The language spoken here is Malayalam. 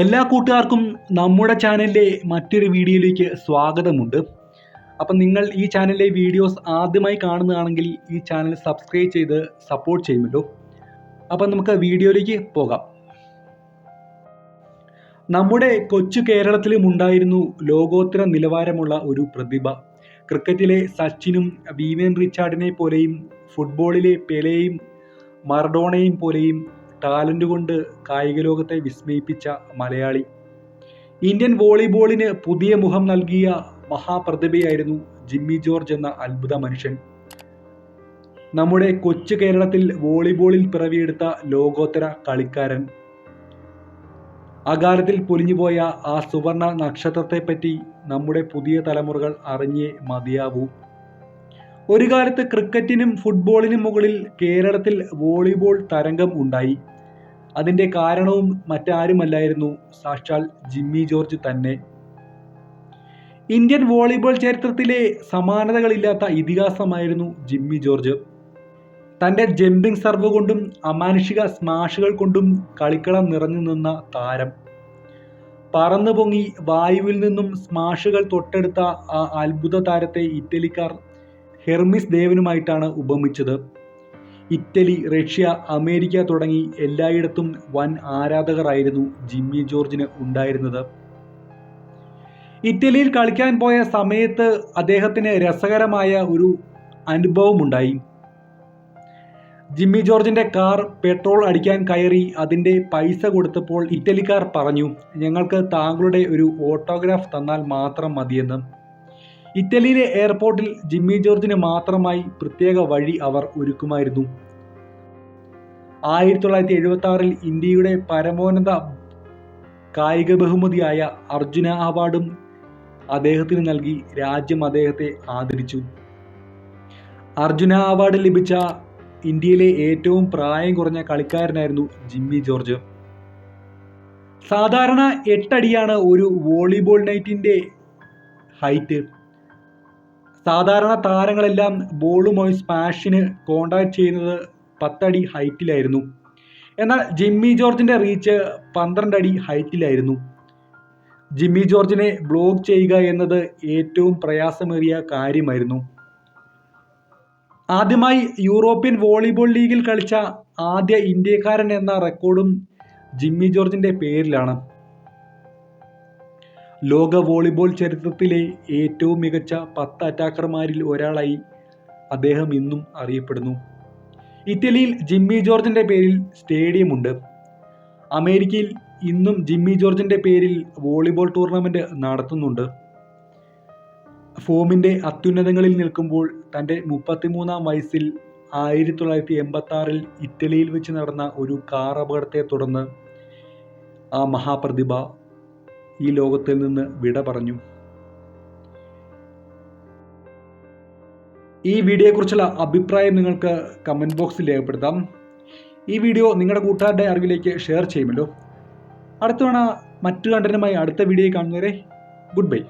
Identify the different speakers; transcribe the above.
Speaker 1: എല്ലാ കൂട്ടുകാർക്കും നമ്മുടെ ചാനലിലെ മറ്റൊരു വീഡിയോയിലേക്ക് സ്വാഗതമുണ്ട്. അപ്പം നിങ്ങൾ ഈ ചാനലിലെ വീഡിയോസ് ആദ്യമായി കാണുന്നതാണെങ്കിൽ ഈ ചാനൽ സബ്സ്ക്രൈബ് ചെയ്ത് സപ്പോർട്ട് ചെയ്യുമല്ലോ. അപ്പം നമുക്ക് വീഡിയോയിലേക്ക് പോകാം. നമ്മുടെ കൊച്ചു കേരളത്തിലും ഉണ്ടായിരുന്നു ലോകോത്തര നിലവാരമുള്ള ഒരു പ്രതിഭ. ക്രിക്കറ്റിലെ സച്ചിനും വീവൻ റിച്ചാർഡിനെ പോലെയും ഫുട്ബോളിലെ പെലെയും മറഡോണയും പോലെയും ടാലന്റ് കൊണ്ട് കായിക ലോകത്തെ വിസ്മയിപ്പിച്ച മലയാളി. ഇന്ത്യൻ വോളിബോളിന് പുതിയ മുഖം നൽകിയ മഹാപ്രതിഭയായിരുന്നു ജിമ്മി ജോർജ് എന്ന അത്ഭുത മനുഷ്യൻ. നമ്മുടെ കൊച്ചു കേരളത്തിൽ വോളിബോളിൽ പിറവിയെടുത്ത ലോകോത്തര കളിക്കാരൻ. അകാലത്തിൽ പൊലിഞ്ഞുപോയ ആ സുവർണ നക്ഷത്രത്തെപ്പറ്റി നമ്മുടെ പുതിയ തലമുറകൾ അറിഞ്ഞേ മതിയാവൂ. ഒരു കാലത്ത് ക്രിക്കറ്റിനും ഫുട്ബോളിനും മുകളിൽ കേരളത്തിൽ വോളിബോൾ തരംഗം ഉണ്ടായി. അതിന്റെ കാരണവും മറ്റാരുമല്ലായിരുന്നു. സാക്ഷാൽ ജിമ്മി ജോർജ് തന്നെ. ഇന്ത്യൻ വോളിബോൾ ചരിത്രത്തിലെ സമാനതകളില്ലാത്ത ഇതിഹാസമായിരുന്നു ജിമ്മി ജോർജ്. തന്റെ ജമ്പിംഗ് സർവ് കൊണ്ടും അമാനുഷിക സ്മാഷുകൾ കൊണ്ടും കളിക്കളം നിറഞ്ഞു നിന്ന താരം. പറന്നു പൊങ്ങി വായുവിൽ നിന്നും സ്മാഷുകൾ തൊട്ടെടുത്ത ആ അത്ഭുത താരത്തെ ഇറ്റലിക്കാർ ഹെർമിസ് ദേവനുമായിട്ടാണ് ഉപമിച്ചത്. ഇറ്റലി റഷ്യ അമേരിക്ക തുടങ്ങി എല്ലായിടത്തും വൻ ആരാധകരായിരുന്നു ജിമ്മി ജോർജിന് ഉണ്ടായിരുന്നത്. ഇറ്റലിയിൽ കളിക്കാൻ പോയ സമയത്ത് അദ്ദേഹത്തിന് രസകരമായ ഒരു അനുഭവമുണ്ടായി. ജിമ്മി ജോർജിന്റെ കാർ പെട്രോൾ അടിക്കാൻ കയറി അതിന്റെ പൈസ കൊടുത്തപ്പോൾ ഇറ്റലിക്കാർ പറഞ്ഞു ഞങ്ങൾക്ക് താങ്കളുടെ ഒരു ഓട്ടോഗ്രാഫ് തന്നാൽ മാത്രം മതിയെന്ന്. ഇറ്റലിയിലെ എയർപോർട്ടിൽ ജിമ്മി ജോർജിന് മാത്രമായി പ്രത്യേക വഴി അവർ ഒരുക്കുമായിരുന്നു. ആയിരത്തി തൊള്ളായിരത്തി എഴുപത്തി ആറിൽ ഇന്ത്യയുടെ പരമോന്നത കായിക ബഹുമതിയായ അർജുന അവാർഡും അദ്ദേഹത്തിന് നൽകി രാജ്യം അദ്ദേഹത്തെ ആദരിച്ചു. അർജുന അവാർഡ് ലഭിച്ച ഇന്ത്യയിലെ ഏറ്റവും പ്രായം കുറഞ്ഞ കളിക്കാരനായിരുന്നു ജിമ്മി ജോർജ്. സാധാരണ എട്ടടിയാണ് ഒരു വോളിബോൾ നൈറ്റിന്റെ ഹൈറ്റ്. സാധാരണ താരങ്ങളെല്ലാം ബോളുമായി സ്മാഷിന് കോണ്ടാക്ട് ചെയ്യുന്നത് പത്തടി ഹൈറ്റിലായിരുന്നു. എന്നാൽ ജിമ്മി ജോർജിന്റെ റീച്ച് പന്ത്രണ്ട് അടി ഹൈറ്റിലായിരുന്നു. ജിമ്മി ജോർജിനെ ബ്ലോക്ക് ചെയ്യുക എന്നത് ഏറ്റവും പ്രയാസമേറിയ കാര്യമായിരുന്നു. ആദ്യമായി യൂറോപ്യൻ വോളിബോൾ ലീഗിൽ കളിച്ച ആദ്യ ഇന്ത്യക്കാരൻ എന്ന റെക്കോർഡും ജിമ്മി ജോർജിന്റെ പേരിലാണ്. ലോക വോളിബോൾ ചരിത്രത്തിലെ ഏറ്റവും മികച്ച പത്ത് അറ്റാക്കർമാരിൽ ഒരാളായി അദ്ദേഹം ഇന്നും അറിയപ്പെടുന്നു. ഇറ്റലിയിൽ ജിമ്മി ജോർജിന്റെ പേരിൽ സ്റ്റേഡിയമുണ്ട് അമേരിക്കയിൽ ഇന്നും ജിമ്മി ജോർജിന്റെ പേരിൽ വോളിബോൾ ടൂർണമെന്റ് നടത്തുന്നുണ്ട്. ഫോമിന്റെ അത്യുന്നതങ്ങളിൽ നിൽക്കുമ്പോൾ തന്റെ മുപ്പത്തിമൂന്നാം വയസ്സിൽ ആയിരത്തി തൊള്ളായിരത്തി എൺപത്തി ആറിൽ ഇറ്റലിയിൽ വെച്ച് നടന്ന ഒരു കാർ അപകടത്തെ തുടർന്ന് ആ മഹാപ്രതിഭ ഈ ലോകത്തിൽ നിന്ന് വിട പറഞ്ഞു. ഈ വീഡിയോയെക്കുറിച്ചുള്ള അഭിപ്രായം നിങ്ങൾക്ക് കമന്റ് ബോക്സിൽ രേഖപ്പെടുത്താം. ഈ വീഡിയോ നിങ്ങളുടെ കൂട്ടുകാരുടെ അറിവിലേക്ക് ഷെയർ ചെയ്യുമല്ലോ. അടുത്തവണ മറ്റു കണ്ടനുമായി അടുത്ത വീഡിയോ കാണുന്നവരെ ഗുഡ് ബൈ